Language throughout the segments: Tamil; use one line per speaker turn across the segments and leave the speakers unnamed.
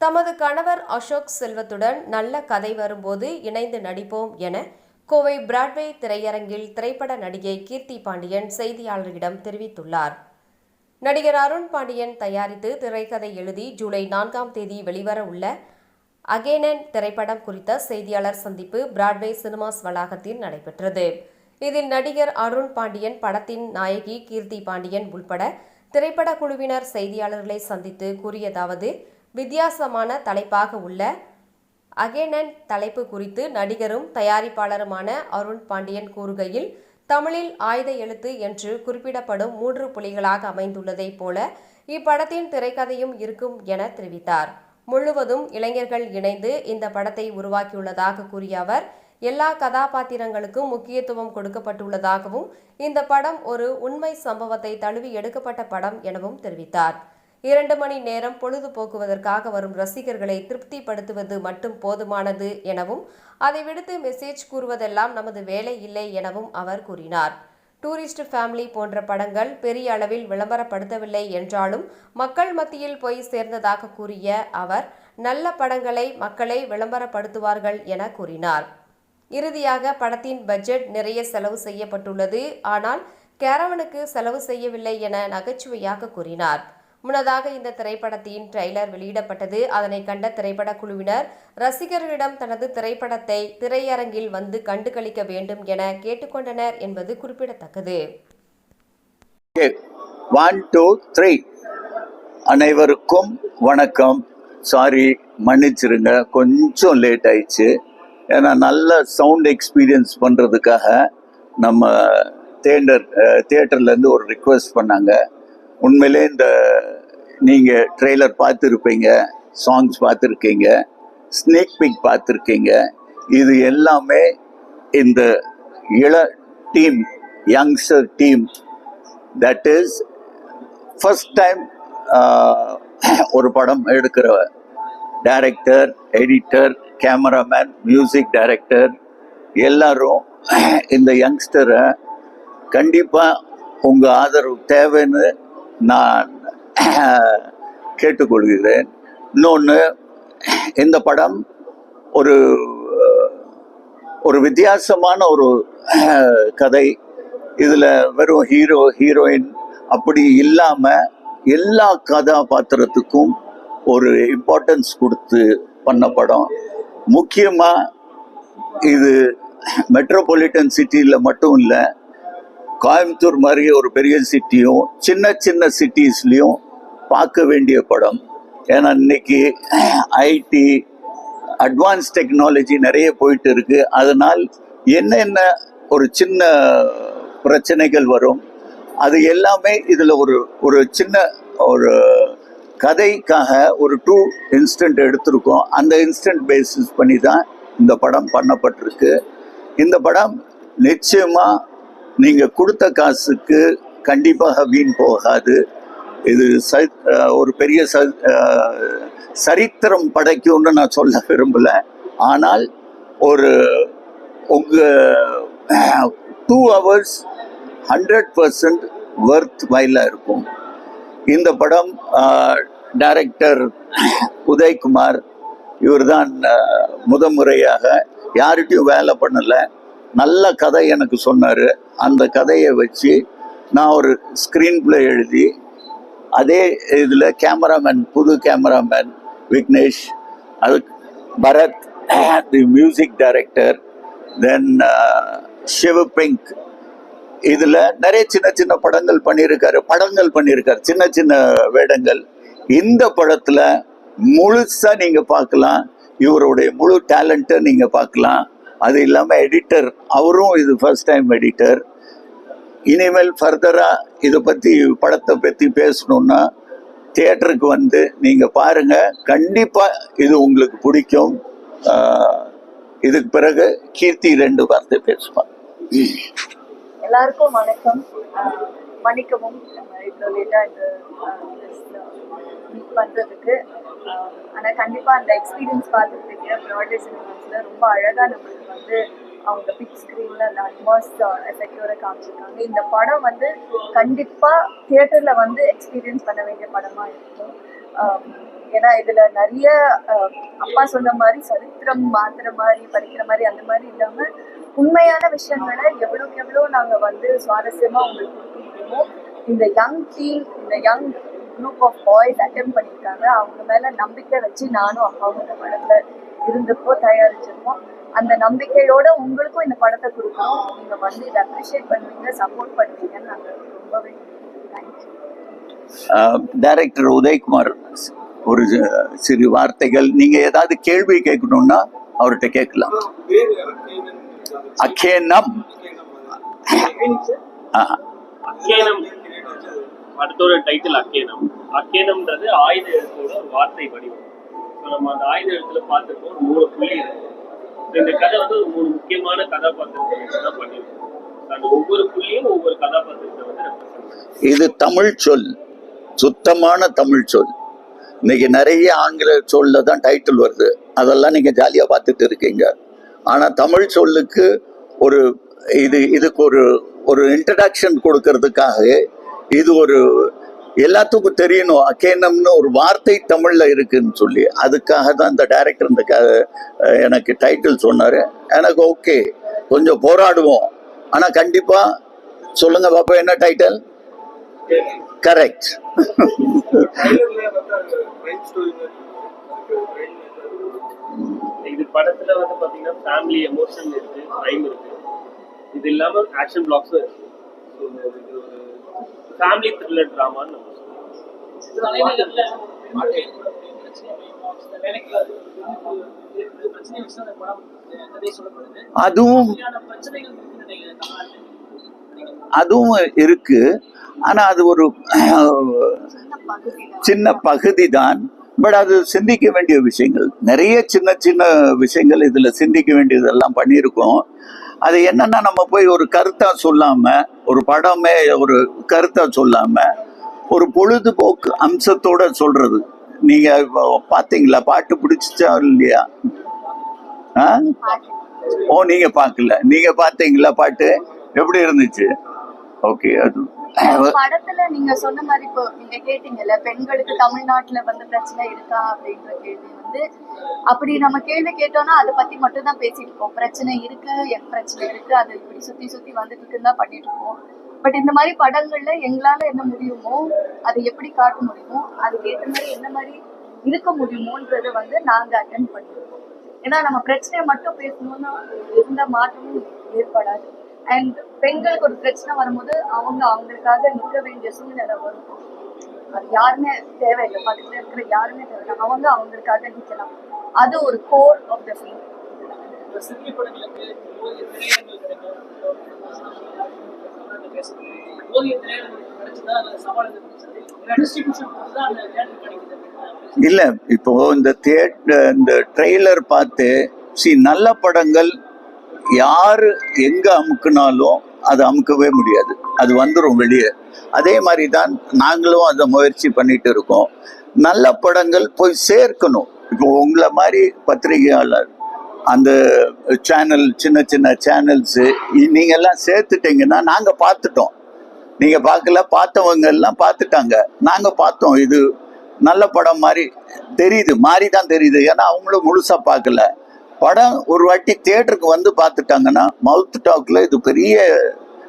தமது கணவர் அசோக் செல்வத்துடன் நல்ல கதை வரும்போது இணைந்து நடிப்போம் என கோவை பிராட்வே திரையரங்கில் திரைப்பட நடிகை கீர்த்தி பாண்டியன் செய்தியாளர்களிடம் தெரிவித்துள்ளார். நடிகர் அருண் பாண்டியன் தயாரித்து திரைக்கதை எழுதி ஜூலை நான்காம் தேதி வெளிவர உள்ள அகேனன் திரைப்படம் குறித்த செய்தியாளர் சந்திப்பு பிராட்வே சினிமாஸ் வளாகத்தில் நடைபெற்றது. இதில் நடிகர் அருண் பாண்டியன் படத்தின் நாயகி கீர்த்தி பாண்டியன் உள்பட திரைப்பட குழுவினர் செய்தியாளர்களை சந்தித்து கூறியதாவது வித்தியாசமான தலைப்பாக உள்ள அகேனன் தலைப்பு குறித்து நடிகரும் தயாரிப்பாளருமான அருண் பாண்டியன் கூறுகையில் தமிழில் ஆயுத எழுத்து என்று குறிப்பிடப்படும் மூன்று புலிகளாக அமைந்துள்ளதைப் போல இப்படத்தின் திரைக்கதையும் இருக்கும் என தெரிவித்தார். முழுவதும் இளைஞர்கள் இணைந்து இந்த படத்தை உருவாக்கியுள்ளதாக கூறிய அவர் எல்லா கதாபாத்திரங்களுக்கும் முக்கியத்துவம் கொடுக்கப்பட்டுள்ளதாகவும் இந்த படம் ஒரு உண்மை சம்பவத்தை தழுவி எடுக்கப்பட்ட படம் எனவும் தெரிவித்தார். இரண்டு மணி நேரம் பொழுதுபோக்குவதற்காக வரும் ரசிகர்களை திருப்திப்படுத்துவது மட்டும் போதுமானது எனவும் அதை விடுத்து மெசேஜ் கூறுவதெல்லாம் நமது வேலை இல்லை எனவும் அவர் கூறினார். டூரிஸ்ட் ஃபேமிலி போன்ற படங்கள் பெரிய அளவில் விளம்பரப்படுத்தவில்லை என்றாலும் மக்கள் மத்தியில் போய் சேர்ந்ததாக கூறிய அவர் நல்ல படங்களை மக்களை விளம்பரப்படுத்துவார்கள் என கூறினார். இறுதியாக படத்தின் பட்ஜெட் நிறைய செலவு செய்யப்பட்டுள்ளது ஆனால் கேரவனுக்கு செலவு செய்யவில்லை என நகைச்சுவையாக கூறினார். முன்னதாக இந்த திரைப்படத்தின் ட்ரெய்லர் வெளியிடப்பட்டது. அதனை கண்ட திரைப்பட குழுவினர் ரசிகர்களிடம் தனது திரைப்படத்தை திரையரங்கில் வந்து கண்டுகளிக்க வேண்டும் என கேட்டுக்கொண்டனர் என்பது குறிப்பிடத்தக்கது.
ஒன் டூ த்ரீ அனைவருக்கும் வணக்கம். சாரி மன்னிச்சிருங்க. கொஞ்சம் லேட் ஆயிடுச்சு. ஏன்னா நல்ல சவுண்ட் எக்ஸ்பீரியன்ஸ் பண்ணுறதுக்காக நம்ம தேட்டர் தேட்டர்லேருந்து ஒரு ரிக்வெஸ்ட் பண்ணாங்க. உண்மையிலே இந்த நீங்கள் ட்ரெய்லர் பார்த்துருப்பீங்க சாங்ஸ் பார்த்துருக்கீங்க ஸ்னேக் பிக் பார்த்துருக்கீங்க இது எல்லாமே இந்த இள team youngster team that is first time ஒரு படம் எடுக்கிற director editor cameraman music director எல்லாரும் இந்த யங்ஸ்டரை கண்டிப்பாக உங்கள் ஆதரவு தேவைன்னு நான் கேட்டுக்கொள்கிறேன். இன்னொன்று இந்த படம் ஒரு ஒரு வித்தியாசமான ஒரு கதை. இதில் வெறும் ஹீரோ ஹீரோயின் அப்படி இல்லாமல் எல்லா கதாபாத்திரத்துக்கும் ஒரு இம்பார்ட்டன்ஸ் கொடுத்து பண்ண படம். முக்கியமாக இது மெட்ரோபாலிட்டன் சிட்டியில் மட்டும் இல்லை கோயம்புத்தூர் மாதிரி ஒரு பெரிய சிட்டியும் சின்ன சின்ன சிட்டிஸ்லேயும் பார்க்க வேண்டிய படம். ஏன்னா இன்னைக்கு ஐடி அட்வான்ஸ் டெக்னாலஜி நிறைய போயிட்டு இருக்கு அதனால் என்னென்ன ஒரு சின்ன பிரச்சனைகள் வரும்? அது எல்லாமே இதில் ஒரு ஒரு சின்ன ஒரு கதைக்காக ஒரு டூ இன்ஸ்டன்ட் எடுத்திருக்கோம். அந்த இன்ஸ்டன்ட் பேசிஸ் பண்ணி தான் இந்த படம் பண்ணப்பட்டிருக்கு. இந்த படம் நிச்சயமாக நீங்கள் கொடுத்த காசுக்கு கண்டிப்பாக வீண் போகாது. இது ச ஒரு பெரிய ச சரித்திரம் படைக்கும்னு நான் சொல்ல விரும்பலை. ஆனால் ஒரு உங்கள் two hours hundred percent worth வைலாக இருக்கும். இந்த படம் டைரக்டர் உதய்குமார் இவர் தான் முதன்முறையாக யார்கிட்டையும் வேலை பண்ணலை. நல்ல கதை எனக்கு சொன்னார். அந்த கதையை வச்சு நான் ஒரு ஸ்க்ரீன் பிளே எழுதி அதே இதில் கேமராமேன் புது கேமராமேன் விக்னேஷ் அது Bharath the music director then Shiv pink. இதில் நிறைய சின்ன சின்ன படங்கள் பண்ணியிருக்காரு படங்கள் பண்ணியிருக்காரு சின்ன சின்ன வேடங்கள். இந்த படத்தில் முழுசாக நீங்கள் பார்க்கலாம் இவருடைய முழு டேலண்ட்டை நீங்கள் பார்க்கலாம். அது இல்லாமல் எடிட்டர் அவரும் இது ஃபர்ஸ்ட் டைம் எடிட்டர் இனிமேல் ஃபர்தராக இதை பற்றி படத்தை பற்றி பேசணுன்னா தியேட்டருக்கு வந்து நீங்கள் பாருங்கள் கண்டிப்பாக இது உங்களுக்கு பிடிக்கும். இதுக்கு பிறகு கீர்த்தி ரெண்டு வார்த்தை பேசுவாங்க
எல்லாருக்கும் வணக்கம். மன்னிக்கவும் லேட்டாக இந்த மீட் பண்ணுறதுக்கு ஆனால் கண்டிப்பாக அந்த எக்ஸ்பீரியன்ஸ் பார்த்துருப்பீங்க ப்ராட்வே சினிமாஸில் ரொம்ப அழகாக நம்மளுக்கு வந்து அவங்க பிக் ஸ்க்ரீனில் அந்த அட்மாஸ் எஃபெக்டோட காமிச்சிருக்காங்க. இந்த படம் வந்து கண்டிப்பாக தியேட்டரில் வந்து எக்ஸ்பீரியன்ஸ் பண்ண வேண்டிய படமாக இருக்கும். ஏன்னா இதுல நிறைய அப்பா சொன்ன மாதிரி சரித்திரம் மாத்துற மாதிரி படிக்கிற மாதிரி அந்த மாதிரி இல்லாமல் உண்மையான விஷயங்களை எவ்வளோக்கு எவ்வளோ நாங்கள் வந்து சுவாரஸ்யமாக உங்களுக்கு கொடுக்க முடியுமோ இந்த யங் டீம் இந்த யங் குரூப் ஆஃப் பாய்ஸ் அட்டம் பண்ணியிருக்காங்க. அவங்க மேல நம்பிக்கை வச்சு நானும் அப்பாவும் இந்த படத்துல இருந்தப்போ தயாரிச்சிருக்கோம். அந்த நம்பிக்கையோட உங்களுக்கும் இந்த படத்தை கொடுக்கணும். நீங்க வந்து இதை அப்ரிஷியேட் பண்ணுவீங்க சப்போர்ட் பண்ணுவீங்கன்னு நாங்க ரொம்பவே
டைரக்டர் உதயகுமார் ஒரு சிறு வார்த்தைகள். நீங்க ஏதாவது கேள்வி கேட்கணும்னா அவர்கிட்ட கேட்கலாம். அக்கேனம்
படத்தோட டைட்டில் அக்கேனம் அக்கேனம்ன்றது ஆயுத எழுத்தோட ஒரு வார்த்தை வடிவம். ஸோ நம்ம அந்த ஆயுத எழுத்துல பார்த்துருக்கோம் மூணு புள்ளி இருக்கு. இந்த கதை வந்து ஒரு மூணு முக்கியமான கதாபாத்திரத்தை தான் பண்ணியிருக்கோம் அந்த ஒவ்வொரு புள்ளியும் ஒவ்வொரு கதாபாத்திரத்தை வந்து
இது தமிழ் சொல். சுத்தமான தமிழ் சொல். இன்னைக்கு நிறைய ஆங்கில சொல்ல தான் டைட்டில் வருது. அதெல்லாம் நீங்கள் ஜாலியாக பார்த்துட்டு இருக்கீங்க. ஆனால் தமிழ் சொல்லுக்கு ஒரு இது இதுக்கு ஒரு ஒரு இன்ட்ரடக்ஷன் கொடுக்கறதுக்காக இது ஒரு எல்லாத்துக்கும் தெரியணும். அக்கேனம்னு ஒரு வார்த்தை தமிழில் இருக்குன்னு சொல்லி. அதுக்காக தான் இந்த டைரக்டர் இந்த எனக்கு டைட்டில் சொன்னார். எனக்கு ஓகே கொஞ்சம் போராடுவோம். ஆனா கண்டிப்பாக சொல்லுங்க பாப்பா என்ன டைட்டில் கரெக்ட்
இது படத்துல வந்து பாத்தீங்கன்னா ஃபேமிலி எமோஷன் இருக்கு டைம் இருக்கு. இது இல்லாம ஆக்ஷன் பிளாக்ஸும் இருக்கு. ஃபேமிலி த்ரில்லர் ட்ராமான்னு நம்ம
அதுவும் அதுவும் இருக்கு. ஆனா அது ஒரு சின்ன பகுதி தான் பட் அது சிந்திக்க வேண்டிய விஷயங்கள். நிறைய சின்ன சின்ன விஷயங்கள் இதில் சிந்திக்க வேண்டியதெல்லாம் பண்ணியிருக்கோம். அது என்னன்னா நம்ம போய் ஒரு கருத்தா சொல்லாம ஒரு படமே ஒரு கருத்தா சொல்லாம ஒரு பொழுதுபோக்கு அம்சத்தோட சொல்றது. நீங்க இப்போ பாத்தீங்களா பாட்டு பிடிச்சிச்சா இல்லையா? ஆ? ஓ நீங்க பார்க்கல. நீங்க பாத்தீங்களா பாட்டு? எப்படி இருந்துச்சு? ஓகே அது
படத்துல நீங்க சொன்ன மாதிரி இப்போ நீங்க கேட்டீங்கல்ல பெண்களுக்கு தமிழ்நாட்டுல வந்து பிரச்சனை இருக்கா அப்படின்ற கேள்வி வந்து அப்படி நம்ம கேள்வி கேட்டோம்னா அதை பத்தி மட்டும் தான் பேசிட்டு இருக்கோம் பிரச்சனை இருக்கு என் பிரச்சனை இருக்கு அது இப்படி சுத்தி சுத்தி வந்துட்டு இருக்குன்னு தான் பண்ணிட்டு இருக்கோம் பட் இந்த மாதிரி படங்கள்ல எங்களால என்ன முடியுமோ அதை எப்படி காட்ட முடியுமோ அதுக்கு ஏற்ற மாதிரி என்ன மாதிரி இருக்க முடியுமோன்றத வந்து நாங்க அட்டன் பண்ணிருக்கோம். ஏன்னா நம்ம பிரச்சனையை மட்டும் பேசணும்னா எந்த மாற்றமும் ஏற்படாது. அண்ட் பெண்களுக்கு ஒரு பிரச்சனை வரும்போது அவங்க அவங்களுக்காக நிற்க வேண்டிய சூழ்நிலை வரும். அது யாருமே தேவையில்லை. பக்கத்துல இருக்கிற யாருமே தேவையில்லை. அவங்க அவங்களுக்காக நிற்கலாம். அது ஒரு கோர் ஆஃப் த
கிடைக்குது.
இல்ல இப்போ இந்த தியேட்டர் இந்த ட்ரெய்லர் பார்த்து சி நல்ல படங்கள் யாரு எங்க அமுக்குனாலும் அது அமுக்கவே முடியாது. அது வந்துடும் வெளியே. அதே மாதிரி தான் நாங்களும் அதை முயற்சி பண்ணிட்டு இருக்கோம். நல்ல படங்கள் போய் சேர்க்கணும். இப்போ உங்களை மாதிரி பத்திரிகையாளர் அந்த சேனல் சின்ன சின்ன சேனல்ஸு நீங்கள்லாம் சேர்த்துட்டீங்கன்னா நாங்கள் பார்த்துட்டோம். நீங்கள் பார்க்கல பார்த்தவங்க எல்லாம் பார்த்துட்டாங்க. நாங்கள் பார்த்தோம். இது நல்ல படம் மாதிரி தெரியுது. மாதிரி தான் தெரியுது. ஏன்னா அவங்களும் முழுசாக பார்க்கல. படம் ஒரு வாட்டி தியேட்டருக்கு வந்து பார்த்துட்டாங்கன்னா மவுத் டாக்ல இது பெரிய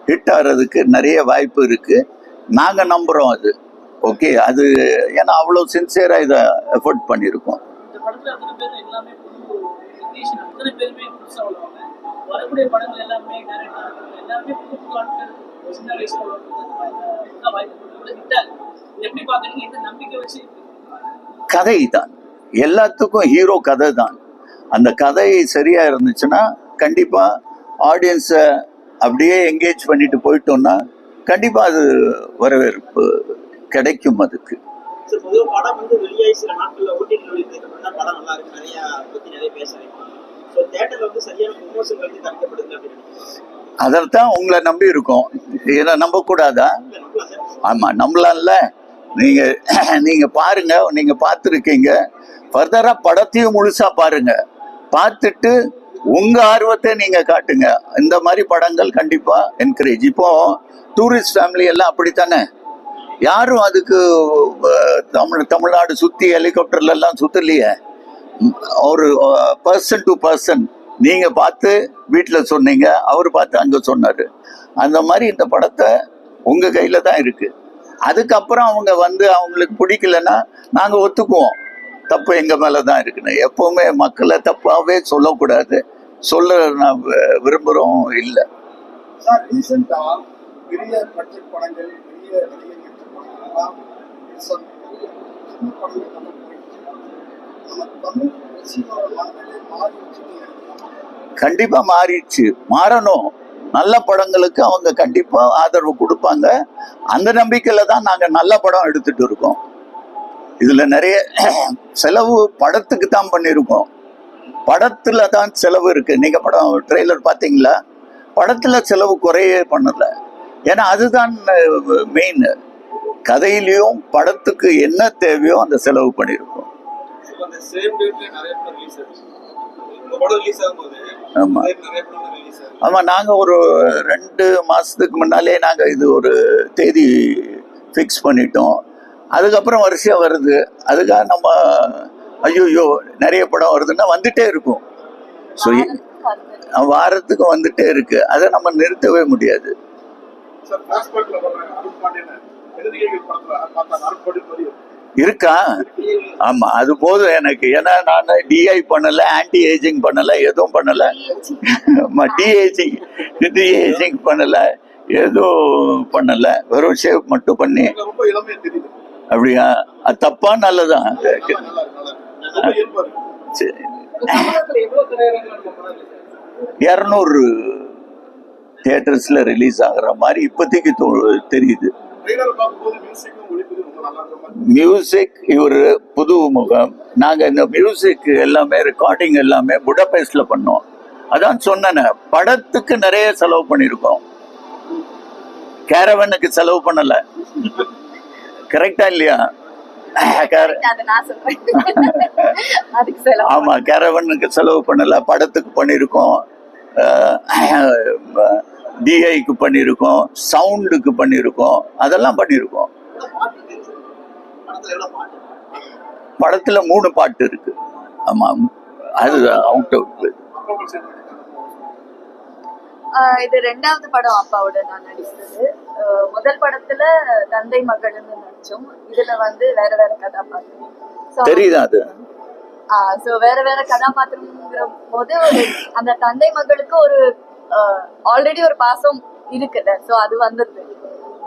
ஹிட் ஆகிறதுக்கு நிறைய வாய்ப்பு இருக்கு. நாங்க நம்புறோம் அது. ஓகே அது ஏன்னா அவ்வளோ சின்சியரா இதை எஃபோர்ட் பண்ணியிருக்கோம். கதை தான் எல்லாத்துக்கும் ஹீரோ கதை தான் அந்த கதை சரியா இருந்துச்சுன்னா கண்டிப்பா ஆடியன்ஸை அப்படியே என்கேஜ் பண்ணிட்டு போயிட்டோம்னா கண்டிப்பா அது வரவேற்பு கிடைக்கும் அதுக்கு. அதைத்தான் உங்களை நம்பி இருக்கோம். ஏன்னா நம்ப கூடாதா? ஆமா நம்பலாம்ல நீங்க நீங்க பாருங்க. நீங்க பார்த்துருக்கீங்க. ஃபர்தரா படத்தையும் முழுசா பாருங்க. பார்த்துட்டு உங்க ஆர்வத்தை நீங்க காட்டுங்க. இந்த மாதிரி படங்கள் கண்டிப்பா என்கரேஜ் இப்போ டூரிஸ்ட் ஃபேமிலி எல்லாம் அப்படித்தானே? யாரும் அதுக்கு தமிழ் தமிழ்நாடு சுத்தி ஹெலிகாப்டர்ல எல்லாம் சுத்தலையே. ஒரு பர்சன் டு பர்சன் நீங்க பார்த்து வீட்டில் சொன்னீங்க அவர் பார்த்து அங்க சொன்னாரு. அந்த மாதிரி இந்த படத்தை உங்க கையில தான் இருக்கு. அதுக்கப்புறம் அவங்க வந்து அவங்களுக்கு பிடிக்கலன்னா நாங்க ஒத்துக்குவோம். தப்பு எங்க மேல தான் இருக்குன்னு. எப்பவுமே மக்களை தப்பாவே சொல்லக்கூடாது. சொல்ல நான் விரும்புறோம் இல்லை.
சார் பெரிய பட்ஜெட் படங்கள் பெரிய
கண்டிப்பா மாறிடுச்சு. மாறணும். நல்ல படங்களுக்கு அவங்க கண்டிப்பா ஆதரவு கொடுப்பாங்க. அந்த நம்பிக்கையில தான் நாங்க நல்ல படம் எடுத்துட்டு இருக்கோம். இதுல நிறைய செலவு படத்துக்கு தான் பண்ணியிருக்கோம் படத்துல தான் செலவு இருக்கு. நீங்க படம் ட்ரெய்லர் பாத்தீங்களா படத்துல செலவு குறையே பண்ணல. ஏன்னா அதுதான் மெயின் கதையிலையும் படத்துக்கு என்ன தேவையோ அந்த செலவு பண்ணியிருக்கோம் ஆமா. ஆமா நாங்க ஒரு ரெண்டு மாசத்துக்கு முன்னாலே நாங்க இது ஒரு தேதி ஃபிக்ஸ் பண்ணிட்டோம். அதுக்கப்புறம் வரிசையா வருது. அதுக்காக நம்ம ஐயோ நிறைய படம் வருதுன்னா வந்துட்டே இருக்கும். ஸோ வாரத்துக்கு வந்துட்டே இருக்கு. அதை நம்ம நிறுத்தவே முடியாது. இருக்கா? ஆமா அது போதும் எனக்கு. ஏன்னா நான் டிஐ பண்ணல ஆன்டி ஏஜிங் பண்ணல எதுவும் பண்ணல. ஆமா டிஏஜிங் டிஏஜிங் பண்ணல எதுவும் பண்ணல. வெறும் ஷேவ் மட்டும் பண்ணி.
ரொம்ப இளமையா தெரியுது.
அப்படியா? அது தப்பா நல்லதா? இரநூறு தியேட்டர்ஸ்ல ரிலீஸ் ஆகுற மாதிரி இப்போதைக்கு தெரியுது. மியூசிக் இவர் புது முகம். நாங்க இந்த மியூசிக் எல்லாமே ரெக்கார்டிங் எல்லாமே புடபேஸ்ட்ல பண்ணோம். அதான் சொன்னேனே படத்துக்கு நிறைய செலவு பண்ணியிருக்கோம். கேரவனுக்கு செலவு பண்ணல. கரெக்டா இல்லையா? கேர-
அதை நான் சொல்றேன். அதுக்கு செலவு
ஆமா கேரவனுக்கு செலவு பண்ணல படத்துக்கு பண்ணியிருக்கோம் டிஐக்கு பண்ணியிருக்கோம் சவுண்டுக்கு பண்ணியிருக்கோம் அதெல்லாம் பண்ணியிருக்கோம்
படத்துல எவ்வளவு பாட்டு
படத்துல மூணு பாட்டு இருக்கு. ஆமா அது அவுட் அவுட்
இது ரெண்டாவது படம் அப்பாவோட நான் நடிச்சது. முதல் படத்துல தந்தை மகள்னு நடிச்சோம். இதுல வந்து வேற வேற கதாபாத்திரம்.
தெரியுதா அது?
so வேற வேற கதாபாத்திரம்ங்கிற போது ஒரு அந்த தந்தை மகளுக்கு ஒரு ஆல்ரெடி ஒரு பாசம் இருக்குல்ல. சோ அது வந்துருது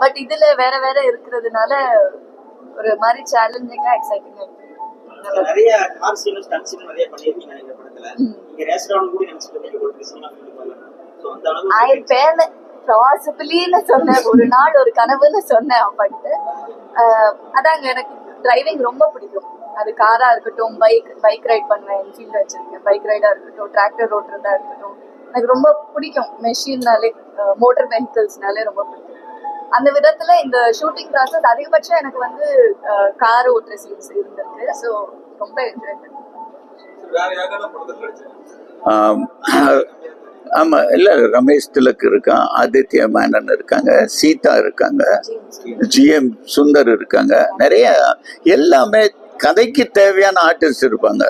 பட் இதுல வேற வேற இருக்கிறதுனால ஒரு மாதிரி சேலஞ்சிங்கா எக்ஸைட்டிங்கா இருக்கு.
நிறைய கார் சீனும் ஸ்டன் சீனும் நிறைய பண்ணியிருக்கீங்க நீங்க படத்துல. நீங்க ரேஸ்டாரண்ட் கூட நினைச்சிட்டு அளவுக்கு
பேன் பாசிபிளின்னு சொன்னேன். ஒரு நாள் ஒரு கனவுன்னு சொன்னேன் அப்பாட்டு அதாங்க எனக்கு டிரைவிங் ரொம்ப பிடிக்கும். அது காரா இருக்கட்டும் பைக் பைக் ரைட் பண்ணுவேன் என்ஃபீல்டு வச்சிருக்கேன். பைக் ரைடா இருக்கட்டும் டிராக்டர் ஓட்டுறதா இருக்கட்டும். எனக்கு ரொம்ப பிடிக்கும். மெஷின்னாலே மோட்டார் வெஹிக்கிள்ஸ்னாலே ரொம்ப பிடிக்கும். அந்த விதத்துல இந்த ஷூட்டிங் ப்ராசஸ் அதிகபட்சம் எனக்கு வந்து கார் ஓட்டுற சீன்ஸ் இருந்திருக்கு. ஸோ ரொம்ப என்ஜாய் பண்ணேன்.
வேற யாருக்கான படத்துல நடிச்சேன்
ஆம், ஆமா இல்ல ரமேஷ் திலக் இருக்கான் ஆதித்ய மேனன் இருக்காங்க சீதா இருக்காங்க ஜிஎம் சுந்தர் இருக்காங்க நிறைய எல்லாமே கதைக்கு தேவையான ஆர்டிஸ்ட் இருப்பாங்க.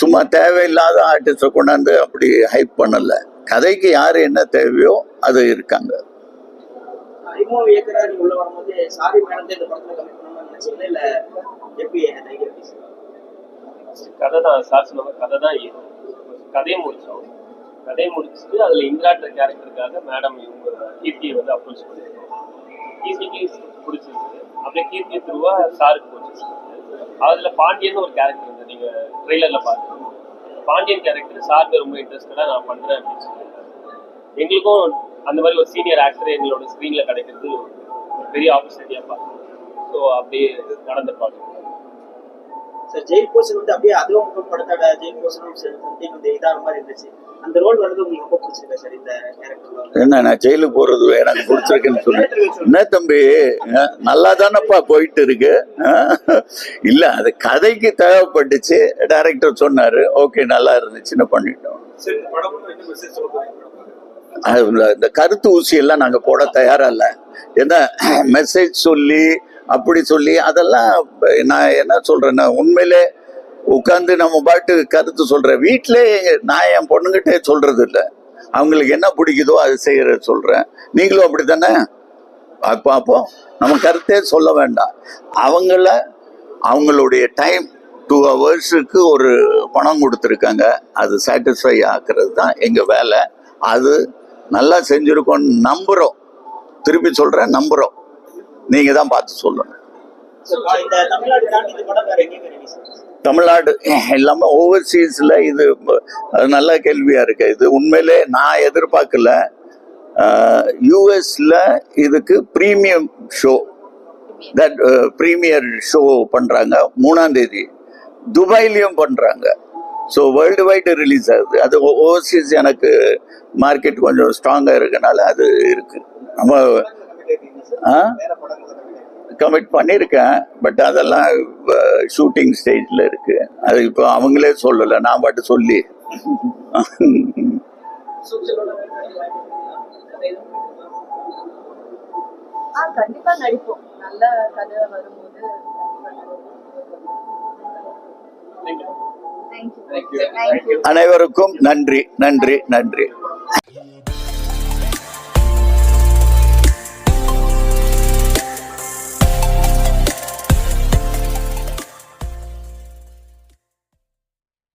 சும்மா தேவையில்லாத ஆர்டிஸ்ட கொண்டாந்து அப்படி ஹைப் பண்ணல. கதைக்கு யாரு என்ன தேவையோ அது இருக்காங்க.
கதை தான் சார் சொன்ன கதை தான் இது கதையை முடிச்சோம். கதையை முடிச்சுட்டு அதில் இந்திரான்ற கேரக்டருக்காக மேடம் இவங்க கீர்த்தியை வந்து அப்ரோச் பண்ணியிருக்கோம் கீர்த்திக்கு பிடிச்சிருக்கு. அப்படியே கீர்த்தி திருவா சாருக்கு பிடிச்சிருக்கு அதில் பாண்டியன் ஒரு கேரக்டர் இருந்தது நீங்கள் ட்ரெய்லர்ல பார்த்துருக்கோம் பாண்டியன் கேரக்டர் சாருக்கு ரொம்ப இன்ட்ரெஸ்டடாக நான் பண்ணுறேன் அப்படின்னு சொல்லியிருக்காங்க. எங்களுக்கும் அந்த மாதிரி ஒரு சீனியர் ஆக்டர் எங்களோட ஸ்க்ரீனில் கிடைக்கிறது பெரிய ஆப்பர்ச்சுனிட்டியாக பார்க்கணும் ஸோ அப்படியே நடந்து பார்க்கணும்
சார் ஜெயில் போஷன் வந்து அப்படியே அதுவும் படத்தோட ஜெயில் போஷனும் சம்திங் வந்து இதான மாதிரி இருந்துச்சு. அந்த ரோல் வந்து உங்களுக்கு ரொம்ப பிடிச்சிருக்கா சார் இந்த கேரக்டர்ல
என்ன நான் ஜெயிலுக்கு போறது எனக்கு பிடிச்சிருக்குன்னு சொன்னேன் என்ன தம்பி? நல்லா தானப்பா போயிட்டு இருக்கு இல்ல அது கதைக்கு தேவைப்பட்டுச்சு டைரக்டர் சொன்னாரு. ஓகே நல்லா இருந்துச்சுன்னு பண்ணிட்டோம்.
இந்த
கருத்து ஊசி எல்லாம் நாங்க போட தயாரா இல்ல. ஏன்னா மெசேஜ் சொல்லி அப்படி சொல்லி அதெல்லாம் நான் என்ன சொல்றேன்னா உண்மையிலே உட்காந்து நம்ம பாட்டு கருத்து சொல்றேன் வீட்டிலே நான் என் பொண்ணுங்கிட்டே சொல்றது இல்லை. அவங்களுக்கு என்ன பிடிக்குதோ அது செய்யறது சொல்றேன். நீங்களும் அப்படி தானே அப்போ நம்ம கருத்தே சொல்ல வேண்டாம். அவங்கள அவங்களுடைய டைம் டூ ஹவர்ஸுக்கு ஒரு பணம் கொடுத்துருக்காங்க. அது சாட்டிஸ்ஃபை ஆக்குறது தான் எங்கள் வேலை. அது நல்லா செஞ்சுருக்கோன்னு நம்புகிறோம் திருப்பி சொல்கிறேன் நம்புகிறோம் நீங்கள் தான் பார்த்து சொல்லணும்.
தமிழ்நாடு
எல்லாமே ஓவர்சீஸில் இது நல்ல கேள்வியாக இருக்கு. இது உண்மையிலே நான் எதிர்பார்க்கல. யூஎஸில் இதுக்கு premium show that premier show பண்ணுறாங்க மூணாம் தேதி. துபாய்லேயும் பண்ணுறாங்க ஸோ வேர்ல்டு வைடு ரிலீஸ் ஆகுது. அது ஓவர்சீஸ் எனக்கு மார்க்கெட் கொஞ்சம் ஸ்ட்ராங்காக இருக்கனால அது இருக்குது நம்ம கமிட் பண்ணியிருக்கேன் பட் அதெல்லாம் ஷூட்டிங் ஸ்டேஜில் இருக்கு. அது இப்போ அவங்களே சொல்லலை நான் பாட்டு சொல்லி.
கண்டிப்பா நடிப்போம். நல்ல கதை வரும்போது
அனைவருக்கும் நன்றி நன்றி நன்றி.